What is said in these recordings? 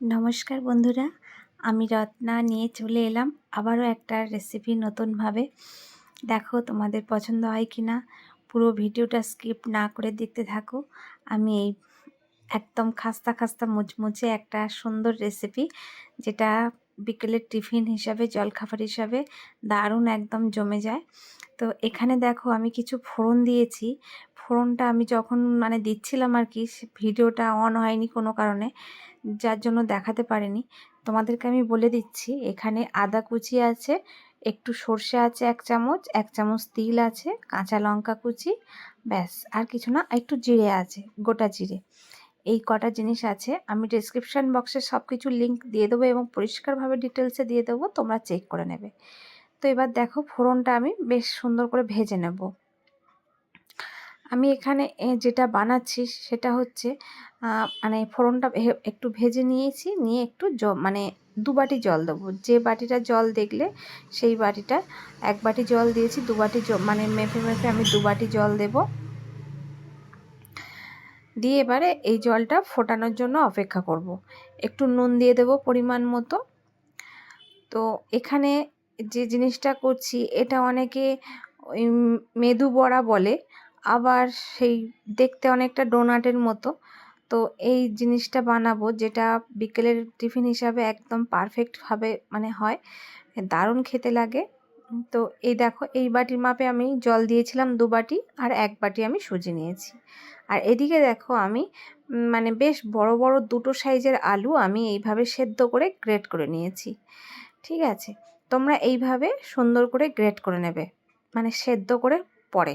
নমস্কার বন্ধুরা, আমি রত্না নিয়ে চলে এলাম আবারও একটা রেসিপি নতুনভাবে। দেখো তোমাদের পছন্দ হয় কি না পুরো ভিডিওটা স্কিপ না করে দেখতে থাকো। আমি এই একদম খাস্তা খাস্তা মুচমুচে একটা সুন্দর রেসিপি যেটা বিকেলের টিফিন হিসাবে, জলখাবার হিসাবে দারুণ একদম জমে যায়। তো এখানে দেখো আমি কিছু ফোড়ন দিয়েছি। ফোড়নটা আমি যখন মানে দিচ্ছিলাম আর কি ভিডিওটা অন হয়নি কোনো কারণে। যার জন্য দেখাতে পারিনি। তোমাদেরকে আমি বলে দিচ্ছি, এখানে আদা কুচি আছে, একটু সর্ষে আছে এক চামচ এক চামচ তিল আছে, কাঁচা লঙ্কা কুচি, ব্যাস, আর কিছু না একটু জিরে আছে, গোটা জিরে। এই কটা জিনিস আছে, আমি ডিসক্রিপশান বক্সে সব কিছু লিঙ্ক দিয়ে দেবো এবং পরিষ্কারভাবে ডিটেলসে দিয়ে দেবো, তোমরা চেক করে নেবে। তো এবার দেখো, ফোড়নটা আমি বেশ সুন্দর করে ভেজে নেব। আমি এখানে যেটা বানাচ্ছি সেটা হচ্ছে মানে ফোড়নটা একটু ভেজে নিয়েছি, নিয়ে একটু জ মানে দু বাটি জল দেবো। যে বাটিটা জল দেখলে সেই বাটিটা এক বাটি জল দিয়েছি, দু বাটি মানে মেপে মেপে আমি দু বাটি জল দেব। দিয়ে এবারে এই জলটা ফোটানোর জন্য অপেক্ষা করব। একটু নুন দিয়ে দেব পরিমাণ মতো। তো এখানে যে জিনিসটা করছি, এটা অনেকে মেদু বড়া বলে আবার সেই দেখতে অনেকটা ডোনাটের মতো। তো এই জিনিসটা বানাবো যেটা বিকেলের টিফিন হিসাবে একদম পারফেক্টভাবে মানে হয়। দারুণ খেতে লাগে। তো এই দেখো, এই বাটির মাপে আমি জল দিয়েছিলাম দু বাটি আর এক বাটি আমি সুজি নিয়েছি। আর এদিকে দেখো আমি মানে বেশ বড় বড় দুটো সাইজের আলু আমি এইভাবে সেদ্ধ করে গ্রেট করে নিয়েছি। ঠিক আছে? তোমরা এইভাবে সুন্দর করে গ্রেট করে নেবে। মানে সেদ্ধ করে পরে।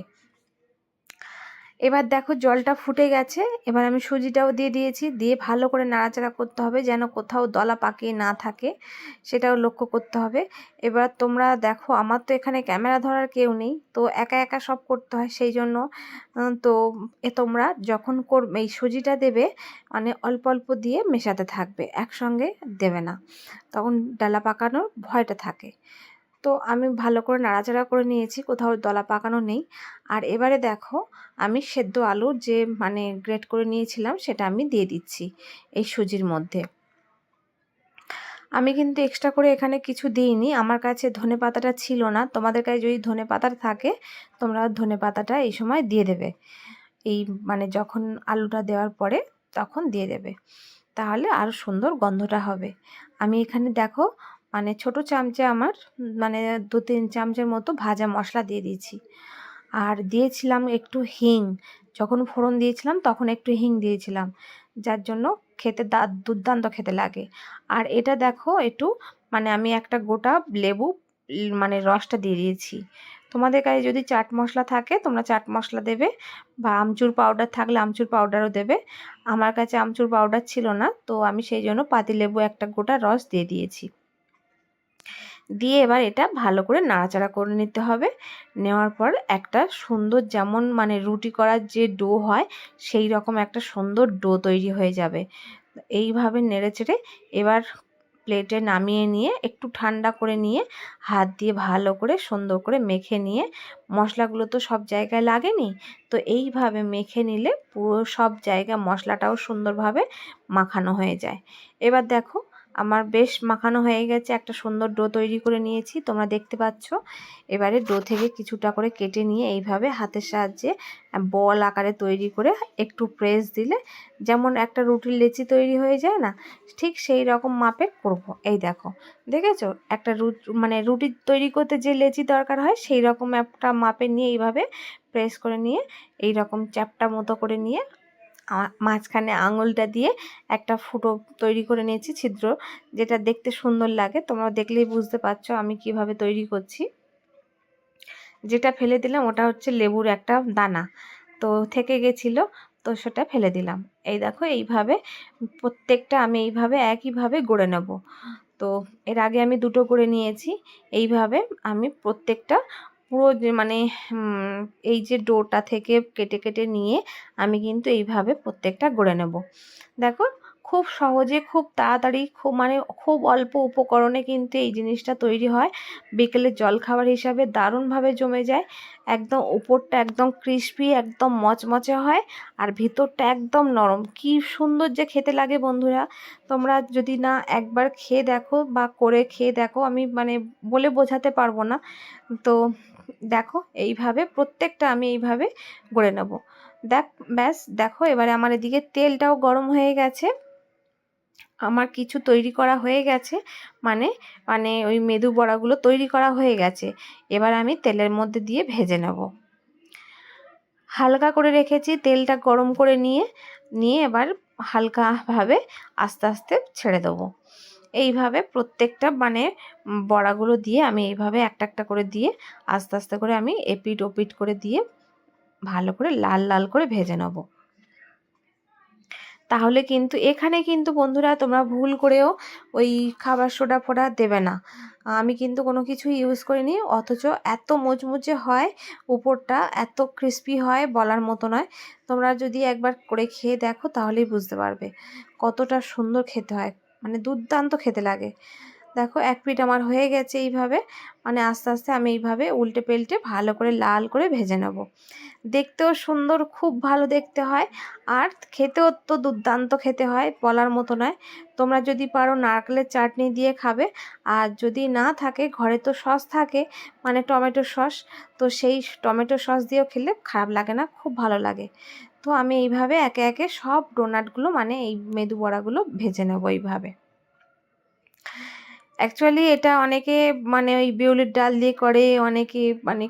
এবার দেখো জলটা ফুটে গেছে, এবার আমি সুজিটাও দিয়ে দিয়েছি, দিয়ে ভালো করে নাড়াচাড়া করতে হবে যেন কোথাও দলা পাকিয়ে না থাকে, সেটাও লক্ষ্য করতে হবে। এবার তোমরা দেখো, আমার তো এখানে ক্যামেরা ধরার কেউ নেই, তো একা একা সব করতে হয়, সেই জন্য তো এ তোমরা যখন করবে এই সুজিটা দেবে মানে অল্প অল্প দিয়ে মেশাতে থাকবে, একসঙ্গে দেবে না, তখন ডালা পাকানোর ভয়টা থাকে। তো আমি ভালো করে নাড়াচাড়া করে নিয়েছি, কোথাও দলা পাকানো নেই। আর এবারে দেখো, আমি সেদ্ধ আলু যে মানে গ্রেট করে নিয়েছিলাম, সেটা আমি দিয়ে দিচ্ছি এই সুজির মধ্যে। আমি কিন্তু এক্সট্রা করে এখানে কিছু দিইনি, আমার কাছে ধনে পাতাটা ছিল না। তোমাদের কাছে যদি ধনে পাতার থাকে, তোমরা ধনে পাতাটা এই সময় দিয়ে দেবে। এই মানে যখন আলুটা দেওয়ার পরে তখন দিয়ে দেবে। তাহলে আরও সুন্দর গন্ধটা হবে। আমি এখানে দেখো মানে ছোট চামচে আমার মানে দু তিন চামচের মতো ভাজা মশলা দিয়ে দিয়েছি। আর দিয়েছিলাম একটু হিং। যখন ফোড়ন দিয়েছিলাম তখন একটু হিং দিয়েছিলাম, যার জন্য খেতে দুর্দান্ত খেতে লাগে। আর এটা দেখো একটু মানে আমি একটা গোটা লেবু মানে রসটা দিয়ে দিয়েছি। তোমাদের কাছে যদি চাট মশলা থাকে, তোমরা চাট মশলা দেবে বা আমচুর পাউডার থাকলে আমচুর পাউডারও দেবে। আমার কাছে আমচুর পাউডার ছিল না, তো আমি সেই জন্য পাতিলেবু একটা গোটা রস দিয়ে দিয়েছি। দিয়ে এবার এটা ভালো করে নাড়াচাড়া করে নিতে হবে। নেওয়ার পর একটা সুন্দর যেমন মানে রুটি করার যে ডো হয়, সেই রকম একটা সুন্দর ডো তৈরি হয়ে যাবে। এইভাবে নেড়ে চেড়ে এবার প্লেটে নামিয়ে নিয়ে একটু ঠান্ডা করে নিয়ে হাত দিয়ে ভালো করে সুন্দর করে মেখে নিয়ে, মশলাগুলো তো সব জায়গায় লাগেনি, তো এইভাবে মেখে নিলে পুরো সব জায়গায় মশলাটাও সুন্দরভাবে মাখানো হয়ে যায়। এবার দেখো আমার বেশ মাখানো হয়ে গেছে। একটা সুন্দর ডো তৈরি করে নিয়েছি, তোমরা দেখতে পাচ্ছ। এবারে ডো থেকে কিছুটা করে কেটে নিয়ে এইভাবে হাতের সাহায্যে বল আকারে তৈরি করে একটু প্রেস দিলে যেমন একটা রুটির লেচি তৈরি হয়ে যায় না, ঠিক সেই রকম মাপে করব। এই দেখো, দেখেছ? একটা রুট মানে রুটি তৈরি করতে যে লেচি দরকার হয়, সেই রকম একটা মাপে নিয়ে এইভাবে প্রেস করে নিয়ে এই রকম চ্যাপটা মতো করে নিয়ে মাঝখানে আঙুলটা দিয়ে একটা ফুটো তৈরি করে নিয়েছি ছিদ্র, যেটা দেখতে সুন্দর লাগে। তোমরা দেখলেই বুঝতে পারছ আমি কীভাবে তৈরি করছি। যেটা ফেলে দিলাম ওটা হচ্ছে লেবুর একটা দানা। তো থেকে গেছিল, তো সেটা ফেলে দিলাম। এই দেখো, এইভাবে প্রত্যেকটা আমি এইভাবে একইভাবে গড়ে নেব। তো এর আগে আমি দুটো করে নিয়েছি। এইভাবে আমি প্রত্যেকটা পুরো মানে এই যে ডোটা থেকে কেটে কেটে নিয়ে আমি কিন্তু এইভাবে প্রত্যেকটা গড়ে নেব। দেখো খুব সহজে, খুব তাড়াতাড়ি, খুব মানে খুব অল্প উপকরণে কিন্তু এই জিনিসটা তৈরি হয়। বিকেলের জলখাবার হিসাবে দারুণভাবে জমে যায়। একদম উপরটা একদম ক্রিস্পি একদম মচমচে হয় আর ভিতরটা একদম নরম। কি সুন্দর যে খেতে লাগে বন্ধুরা। তোমরা যদি না একবার খেয়ে দেখো বা করে খেয়ে দেখো, আমি মানে বলে বোঝাতে পারব না। তো দেখো, এইভাবে প্রত্যেকটা আমি এইভাবে গড়ে নেব। দেখ, ব্যাস, দেখো এবারে আমার এদিকে তেলটাও গরম হয়ে গেছে। আমার কিছু তৈরি করা হয়ে গেছে। মানে মানে ওই মেদু বড়াগুলো তৈরি করা হয়ে গেছে। এবার আমি তেলের মধ্যে দিয়ে ভেজে নেব। হালকা করে রেখেছি, তেলটা গরম করে নিয়ে নিয়ে এবার হালকাভাবে আস্তে আস্তে ছেড়ে দেবো। এইভাবে প্রত্যেকটা মানে বড়াগুলো দিয়ে আমি এইভাবে একটা একটা করে দিয়ে আস্তে আস্তে করে আমি এপিট ওপিট করে দিয়ে ভালো করে লাল লাল করে ভেজে নেব। তাহলে কিন্তু এখানে কিন্তু বন্ধুরা তোমরা ভুল করেও ওই খাবার সোডা ফোডা দেবে না। আমি কিন্তু কোনো কিছু ইউজ করিনি, অথচ এত মুচমুচে হয় উপরটা, এত ক্রিস্পি হয় বলার মতো নয়। তোমরা যদি একবার করে খেয়ে দেখো তাহলেই বুঝতে পারবে কতটা সুন্দর খেতে হয় মানে দুর্দান্ত খেতে লাগে। দেখো, এক পিঠ আমার হয়ে গেছে এইভাবে। মানে আস্তে আস্তে আমি এইভাবে উল্টে পেল্টে ভালো করে লাল করে ভেজে নেব। দেখতেও সুন্দর, খুব ভালো দেখতে হয়। আর খেতেও তো দুর্দান্ত খেতে হয়, বলার মতো নয়। তোমরা যদি পারো নারকেলের চাটনি দিয়ে খাবে। আর যদি না থাকে, ঘরে তো সস থাকে মানে টমেটো সস, তো সেই টমেটো সস দিয়েও খেলে খারাপ লাগে না, খুব ভালো লাগে। তো আমি এইভাবে একে একে সব ডোনাটগুলো মানে এই মেদু বড়াগুলো ভেজে নেব এইভাবে। অ্যাকচুয়ালি এটা অনেকে মানে ওই বিউলির ডাল দিয়ে করে, অনেকে মানে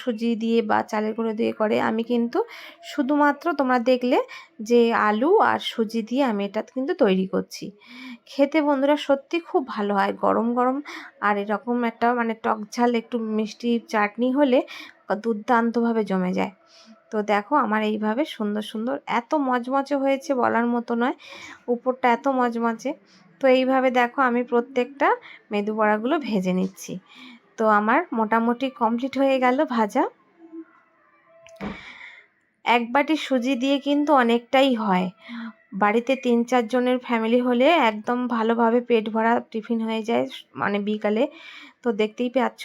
সুজি দিয়ে বা চালের গুঁড়ো দিয়ে করে। আমি কিন্তু শুধুমাত্র তোমরা দেখলে যে আলু আর সুজি দিয়ে আমি এটা কিন্তু তৈরি করছি। খেতে বন্ধুরা সত্যি খুব ভালো হয়। গরম গরম আর এরকম একটা মানে টক ঝাল, একটু মিষ্টি চাটনি হলে দুর্দান্তভাবে জমে যায়। তো দেখো আমার এইভাবে সুন্দর সুন্দর এত মজমচে হয়েছে বলার মতো নয়। উপরটা এত মজমচে তো এইভাবে দেখো আমি প্রত্যেকটা মেদু বড়াগুলো ভেজে নিচ্ছি। তো আমার মোটামুটি কমপ্লিট হয়ে গেল ভাজা। এক বাটি সুজি দিয়ে কিন্তু অনেকটাই হয়। বাড়িতে তিন চারজনের ফ্যামিলি হলে একদম ভালোভাবে পেট ভরা টিফিন হয়ে যায় মানে বিকালে। তো দেখতেই পাচ্ছ,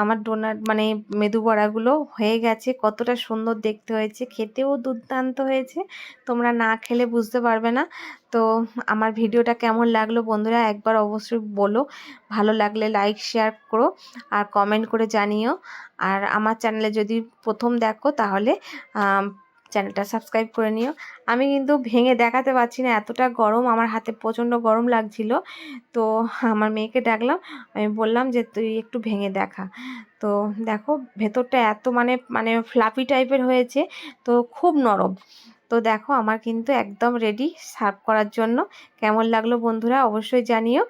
আমার ডোনাট মানে মেদু বড়াগুলো হয়ে গেছে, কতটা সুন্দর দেখতে হয়েছে, খেতেও দুর্দান্ত হয়েছে। তোমরা না খেলে বুঝতে পারবে না। তো আমার ভিডিওটা কেমন লাগল বন্ধুরা, একবার অবশ্যই বলো। ভালো লাগলে লাইক শেয়ার করো আর কমেন্ট করে জানিও। আর আমার চ্যানেলে যদি প্রথম দেখো তাহলে চ্যানেলটা সাবস্ক্রাইব করে নিও। আমি কিন্তু ভেঙে দেখাতে পারছি না, এতটা গরম, আমার হাতে প্রচণ্ড গরম লাগছিল। তো আমার মেয়েকে ডাকলাম, আমি বললাম যে, তুই একটু ভেঙে দেখা। তো দেখো, ভেতরটা এত মানে মানে ফ্লাপি টাইপের হয়েছে, তো খুব নরম। তো দেখো, আমার কিন্তু একদম রেডি সার্ভ করার জন্য। কেমন লাগল বন্ধুরা, অবশ্যই জানিও।